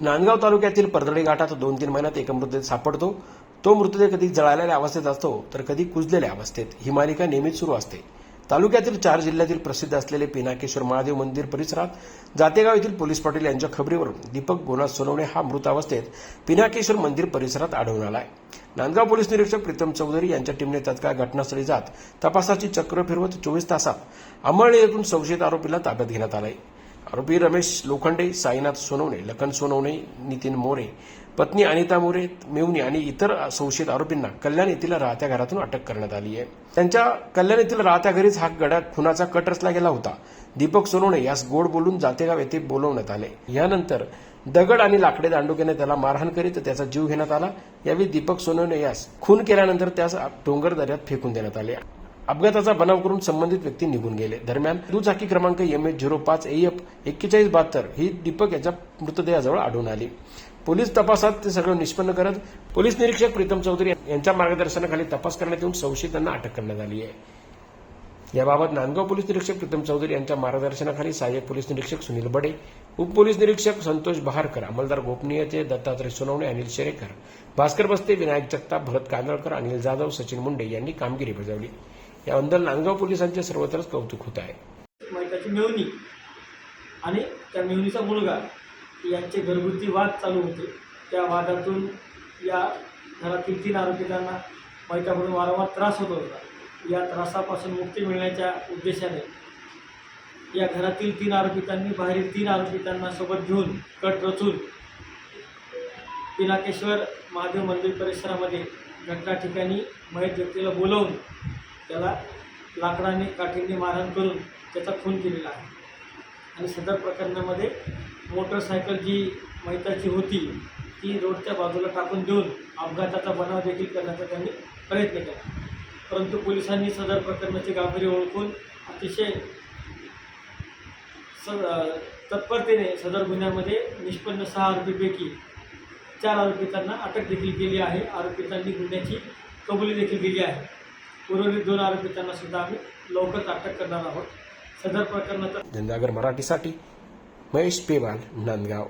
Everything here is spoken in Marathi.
नांदगाव तालुक्यातील परदडी घाटात दोन तीन महिन्यात एक मृतदेह सापडतो. तो मृतदेह कधी जळालेल्या अवस्थेत असतो तर कधी कुजलेल्या अवस्थेत ही मालिका नेहमीच सुरू असते. तालुक्यातील चार जिल्ह्यातील प्रसिद्ध असलेले पिनाकेश्वर महादेव मंदिर परिसरात जातेगाव येथील पोलीस पाटील यांच्या खबरीवरून दीपक गोनाथ सोनवणे हा मृत अवस्थेत पिनाकेश्वर मंदिर परिसरात आढळून आहे नांदगाव पोलीस निरीक्षक प्रीतम चौधरी यांच्या टीमने तत्काळ घटनास्थळी जात तपासाची चक्र फिरवत चोवीस तासात अंमळणे संशयित आरोपीला ताब्यात घेण्यात आलाय. आरोपी रमेश लोखंडे साईनाथ सोनवणे लखन सोनवणे नितीन मोरे पत्नी अनिता मोरे मेवणी आणि इतर संशयित आरोपींना कल्याण येथील राहत्या घरातून अटक करण्यात आली आहे. त्यांच्या कल्याण येथील राहत्या घरीच हा गड्यात खुनाचा कट रचला गेला होता. दीपक सोनवणे यास गोड बोलून जातेगाव येथे बोलवण्यात आले. यानंतर दगड आणि लाकडे दांडुक्याने त्याला मारहाण करीत त्याचा जीव घेण्यात आला. यावेळी दीपक सोनवणे यास खून केल्यानंतर त्यास डोंगर दऱ्यात फेकून देण्यात आले. अपघाताचा बनाव करून संबंधित व्यक्ती निघून गेले. दरम्यान दुचाकी क्रमांक एम एच झिरो पाच एफ एक्केचाळीस बहात्तर ही दीपक याच्या मृतदेहाजवळ आढळून आली. पोलीस तपासात ते सगळं निष्पन्न करत पोलीस निरीक्षक प्रीतम चौधरी यांच्या मार्गदर्शनाखाली तपास करण्यात येऊन संशयितांना अटक करण्यात आली आहे. याबाबत नांदगाव पोलीस निरीक्षक प्रीतम चौधरी यांच्या मार्गदर्शनाखाली सहाय्यक पोलीस निरीक्षक सुनील बडे उपपोलीस निरीक्षक संतोष बहारकर अंमलदार गोपनीयते दत्तात्रय सोनवणे अनिल शेरेकर भास्कर बस्ते विनायक जगताप भरत कांदळकर अनिल जाधव सचिन मुंडे यांनी कामगिरी बजावली. याबद्दल नांदगाव पोलिसांचे सर्वत्रच कौतुक होत आहे. मैताची मेवणी आणि त्या मेवणीचा मुलगा यांचे घरगुती वाद चालू होते. त्या वादातून या घरातील तीन आरोपितांना मैताकडून वारंवार त्रास होत होता. या त्रासापासून मुक्ती मिळण्याच्या उद्देशाने या घरातील तीन आरोपितांनी बाहेरील तीन आरोपितांना सोबत घेऊन कट रचून पिनाकेश्वर महादेव मंदिर परिसरामध्ये घटना ठिकाणी मयत व्यक्तीला बोलवून त्याला लाकडाने काठीने मारहाण करून त्याचा खून केलेला आहे. आणि सदर प्रकरणामध्ये मोटरसायकल जी मैताची होती ती रोडच्या बाजूला टाकून देऊन अपघाताचा बनाव देखील करण्याचा त्यांनी प्रयत्न केला. परंतु पोलिसांनी सदर प्रकरणाची गांभीर्य ओळखून अतिशय स तत्परतेने सदर गुन्ह्यामध्ये निष्पन्न सहा आरोपीपैकी चार आरोपितांना अटक देखील केली आहे. आरोपितांनी गुन्ह्याची कबुली देखील दिली आहे. उर्वरित दोन आरोपितांना सुद्धा आम्ही लवकरच अटक करणार आहोत. सदर प्रकरणाचा धंदागर मराठीसाठी महेश पेवाल नांदगाव.